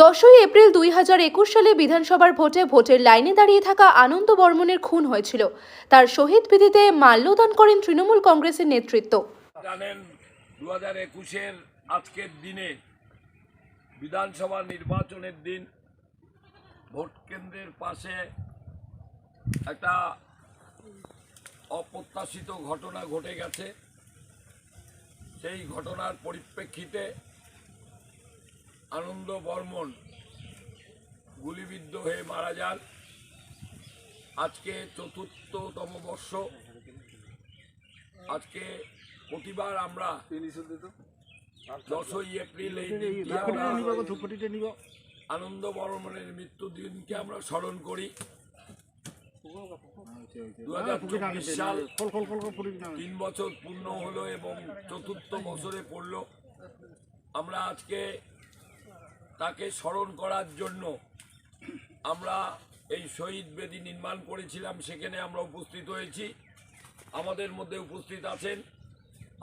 দশই এপ্রিল দুই হাজার একুশ সালে বিধানসভার ভোটে ভোটের লাইনে দাঁড়িয়ে থাকা আনন্দ বর্মনের খুন হয়েছিল। তার শহীদ বিধিতে মাল্যদান করেন তৃণমূল কংগ্রেসের নেতৃত্ব। জানেন দু হাজার একুশের আজকের দিনে বিধানসভা নির্বাচনের দিন ভোট কেন্দ্রের পাশে একটা অপ্রত্যাশিত ঘটনা ঘটে গেছে। সেই ঘটনার পরিপ্রেক্ষিতে আনন্দ বর্মন গুলিবিদ্ধ হয়ে মারা যান। আজকে চতুর্থতম বর্ষ। আজকে প্রতিবার আমরা দশই এপ্রিল আনন্দ বর্মনের মৃত্যু দিনকে আমরা স্মরণ করি। সাল তিন বছর পূর্ণ হলো এবং চতুর্থ বছরে পড়ল। আমরা আজকে তাকে স্মরণ করার জন্য আমরা এই শহীদ বেদি নির্মাণ করেছিলাম, সেখানে আমরা উপস্থিত হয়েছি। আমাদের মধ্যে উপস্থিত আছেন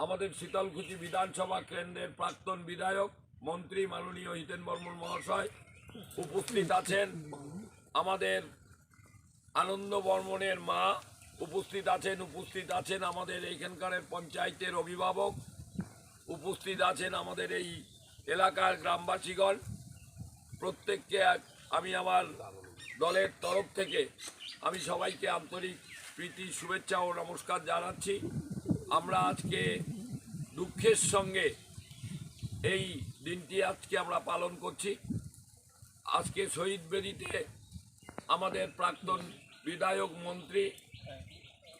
আমাদের শীতলকুচি বিধানসভা কেন্দ্রের প্রাক্তন বিধায়ক, মন্ত্রী মাননীয় হিতেন বর্মন মহাশয় উপস্থিত আছেন। আমাদের আনন্দ বর্মনের মা উপস্থিত আছেন উপস্থিত আছেন আমাদের এইখানকার পঞ্চায়েতের অভিভাবক, উপস্থিত আছেন আমাদের এই এলাকার গ্রামবাসীগণ। প্রত্যেককে আমি আমার দলের তরফ থেকে আমি সবাইকে আন্তরিক প্রীতি, শুভেচ্ছা ও নমস্কার জানাচ্ছি। আমরা আজকে দুঃখের সঙ্গে এই দিনটি আজকে আমরা পালন করছি। আজকে শহীদ বেদিতে আমাদের প্রাক্তন বিধায়ক মন্ত্রী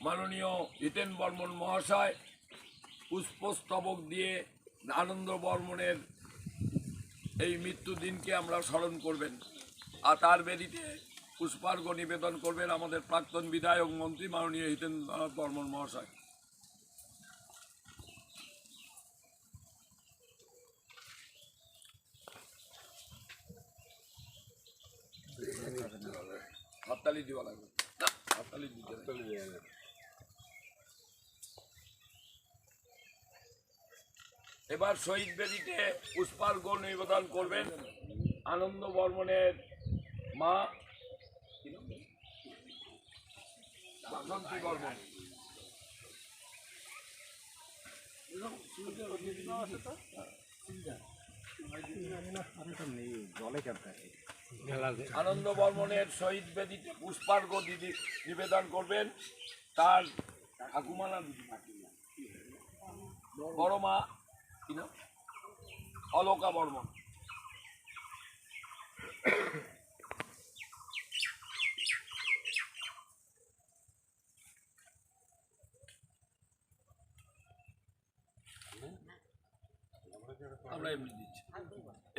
মাননীয় হিতেন বর্মন মহাশয় পুষ্পস্তবক দিয়ে আনন্দ বর্মনের এই মৃত্যু দিনকে আমরা স্মরণ করবেন। আর তার বেদিতে পুষ্পার্ঘ নিবেদন করবেন আমাদের প্রাক্তন বিধায়ক মন্ত্রী মাননীয় হিতেন্দ্রনাথ বর্মন মহাশয়। হাততালি দেওয়া লাগবে। হাততালি দিতে এবার শহীদ বেদিতে পুষ্পার্ঘ নিবেদন করবেন আনন্দ বর্মনের মা বাসন্তী বর্মন আনন্দ বর্মনের শহীদ বেদিতে পুষ্পার্ঘ দিদি নিবেদন করবেন তার ঠাকুমা না দিদিমা? বড় মা অলকা বর্মন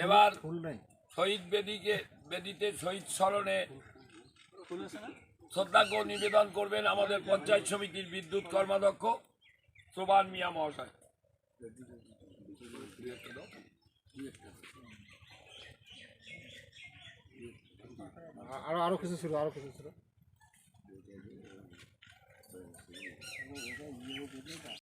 এবার শহীদ বেদিকে, বেদিতে শহীদ স্মরণে শ্রদ্ধাজ্ঞ নিবেদন করবেন আমাদের পঞ্চায়েত সমিতির বিদ্যুৎ কর্মাধ্যক্ষ সোবান মিয়া মহাশয়। আরও আরও কিছু ছিল আরও কিছু ছিল।